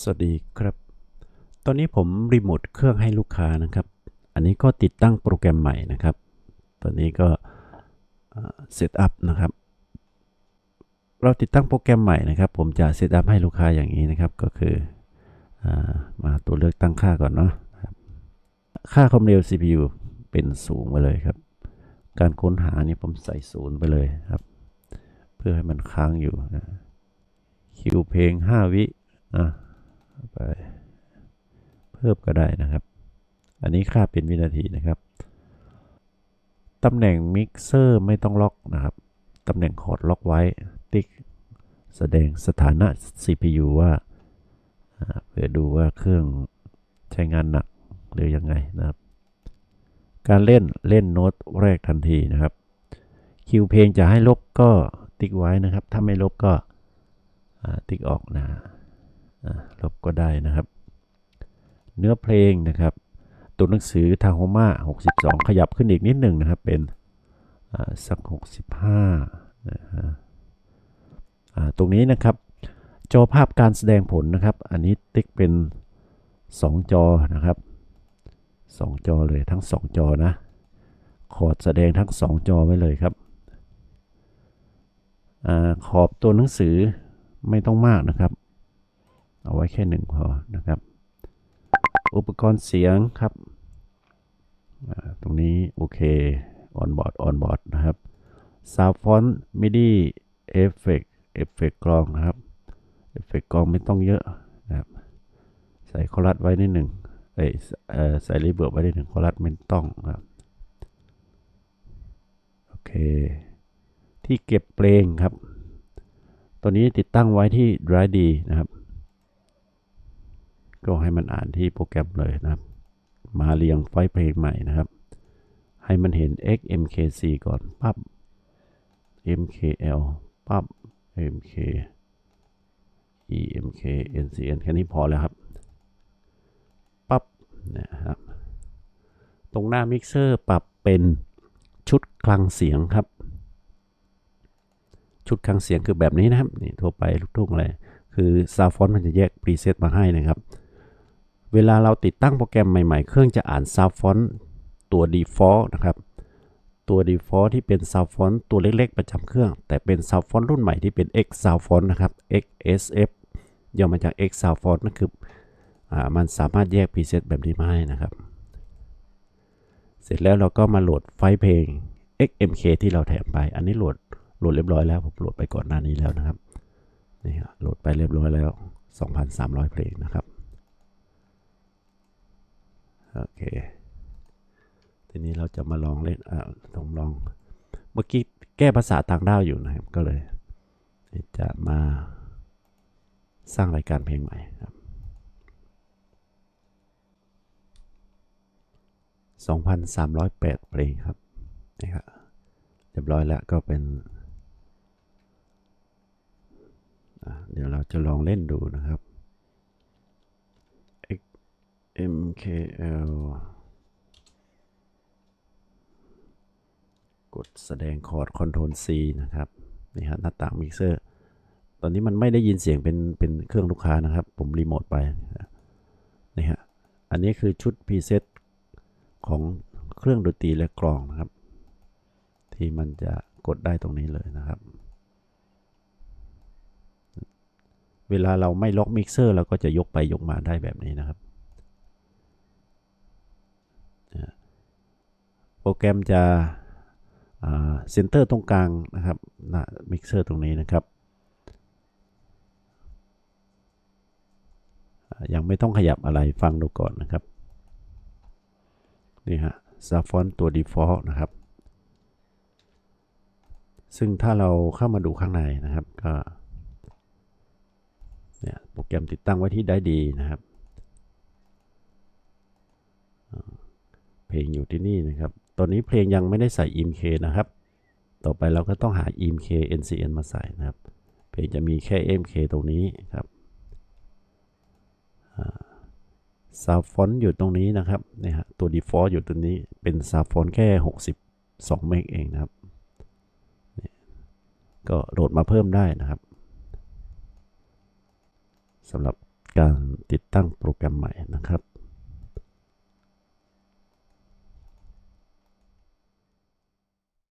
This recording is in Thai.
สวัสดีครับ ตอนนี้ผมรีโมทเครื่องให้ลูกค้านะครับ อันนี้ก็ติดตั้งโปรแกรมใหม่นะครับ ตอนนี้ก็เซตอัพนะครับ เราติดตั้งโปรแกรมใหม่นะครับ ผมจะเซตอัพให้ลูกค้าอย่างนี้นะครับ ก็คืออมาตัวเลือกตั้งค่าก่อนเนาะค่าความเร็ว CPU เป็นสูงไปเลยครับ การค้นหานี่ผมใส่ศูนย์ไปเลยครับ เพื่อให้มันค้างอยู่คิวเพลง 5 วิอะ ไปเพิ่มก็ได้นะครับ อันนี้ค่าเป็นวินาทีนะครับตำแหน่งมิกเซอร์ไม่ต้องล็อกนะครับตำแหน่งคอร์ดล็อกไว้ ติ๊ก แสดงสถานะ CPU ว่าอ่าเพื่อดูว่าเครื่องใช้งานหนักหรือยังไงนะครับ การเล่นเล่นโน้ตแรกทันทีนะครับ คิวเพลงจะให้ลบก็ติ๊กไว้นะครับ ถ้าไม่ลบก็ติ๊กออกนะ ลบก็ได้นะครับ เนื้อเพลงนะครับ ตัวหนังสือทาโฮมา62 ขยับขึ้นอีกนิดหนึ่งนะครับ เป็นสัก 65นะฮะตรงนี้นะครับ จอภาพการแสดงผลนะครับ อันนี้ติ๊กเป็น 2 จอนะครับ 2 จอเลยทั้ง 2 จอนะขอดแสดงทั้ง 2 จอไว้เลยครับอขอบตัวหนังสือไม่ต้องมากนะครับ เอาไว้แค่หนึ่งพอนะครับ อุปกรณ์เสียงครับ ตรงนี้โอเคออนบอร์ดออนบอร์ดนะครับซาวฟอนต์มิดี้เอฟเฟกเอฟเฟกกลองนะครับเอฟเฟกกลองไม่ต้องเยอะนะครับ ใส่คอรัสไว้นิดหนึ่งเอ้ยเอ่อใส่รีเบิร์บไว้นิดหนึ่งคอรัสไม่ต้องครับโอเค ที่เก็บเพลงครับ ตัวนี้ติดตั้งไว้ที่ Drive D นะครับ ก็ให้มันอ่านที่โปรแกรมเลยนะครับ มาเรียงไฟล์เพลงใหม่นะครับ ให้มันเห็น XMKC ก่อนปั๊บ MKL ปั๊บ MK EMK NCN แค่นี้พอแล้วครับปั๊บนะครับตรงหน้ามิกเซอร์ปรับเป็นชุดคลังเสียงครับ ชุดคลังเสียงคือแบบนี้นะครับนี่ทั่วไปลูกทุ่งอะไรคือซาวฟอนต์มันจะแยกพรีเซตมาให้นะครับ เวลาเราติดตั้งโปรแกรมใหม่ๆ เครื่องจะอ่านซาวฟอนต์ตัว default นะครับตัว default ที่เป็นซาวฟอนต์ตัวเล็กๆ ประจำเครื่อง แต่เป็นซาวฟอนต์รุ่นใหม่ที่เป็น X Sound Font นะครับ XSF ย่อมาจาก X Sound Font นั่นคืออมันสามารถแยกพรีเซตแบบนี้มาให้นะครับ เสร็จแล้วเราก็มาโหลดไฟล์เพลง XMK ที่เราแถมไป อันนี้โหลดโหลดเรียบร้อยแล้ว ผมโหลดไปก่อนหน้านี้แล้วนะครับนี่ฮะโหลดไปเรียบร้อยแล้ว 2,300 เพลงนะครับ โอเค ทีนี้เราจะมาลองเล่นอ่าต้องลอง เมื่อกี้แก้ภาษาต่างด้าวอยู่นะครับ ก็เลย จะมาสร้างรายการเพลงใหม่ครับ2,308 เพลงครับนี่ครับเรียบร้อยแล้วก็เป็น เดี๋ยวเราจะลองเล่นดูนะครับ MKL กดแสดงคอร์ด Ctrl C นะครับนี่ฮะหน้าต่างมิกเซอร์ ตอนนี้มันไม่ได้ยินเสียงเป็นเป็นเครื่องลูกค้านะครับ ผมรีโมทไปนี่ฮะอันนี้คือชุดพรีเซตของเครื่องดนตรีและกลองนะครับ ที่มันจะกดได้ตรงนี้เลยนะครับ เวลาเราไม่ล็อกมิกเซอร์เราก็จะยกไปยกมาได้แบบนี้นะครับ โป รแกรมจะเซนเตอร์ตรงกลางนะครับน้ามิกเซอร์ตรงนี้นะครับ ยังไม่ต้องขยับอะไรฟังดูก่อนนะครับ นี่ฮะซาฟอนตัว default นะครับ ซึ่งถ้าเราเข้ามาดูข้างในนะครับ ก็เนี่ยโปรแกรมติดตั้งไว้ที่ได้ดีนะครับ เพลงอยู่ที่นี่นะครับ ตอนนี้เพลงยังไม่ได้ใส่ IMK นะครับ ต่อไปเราก็ต้องหา IMK NCN มาใส่นะครับ เพลงจะมีแค่ MK ตรงนี้ครับซาวฟอนต์อยู่ตรงนี้นะครับนี่ฮะตัว default อยู่ตรงนี้เป็นซาวฟอนต์แค่ 62 เมกเองนะครับ ก็โหลดมาเพิ่มได้นะครับสำหรับการติดตั้งโปรแกรมใหม่นะครับ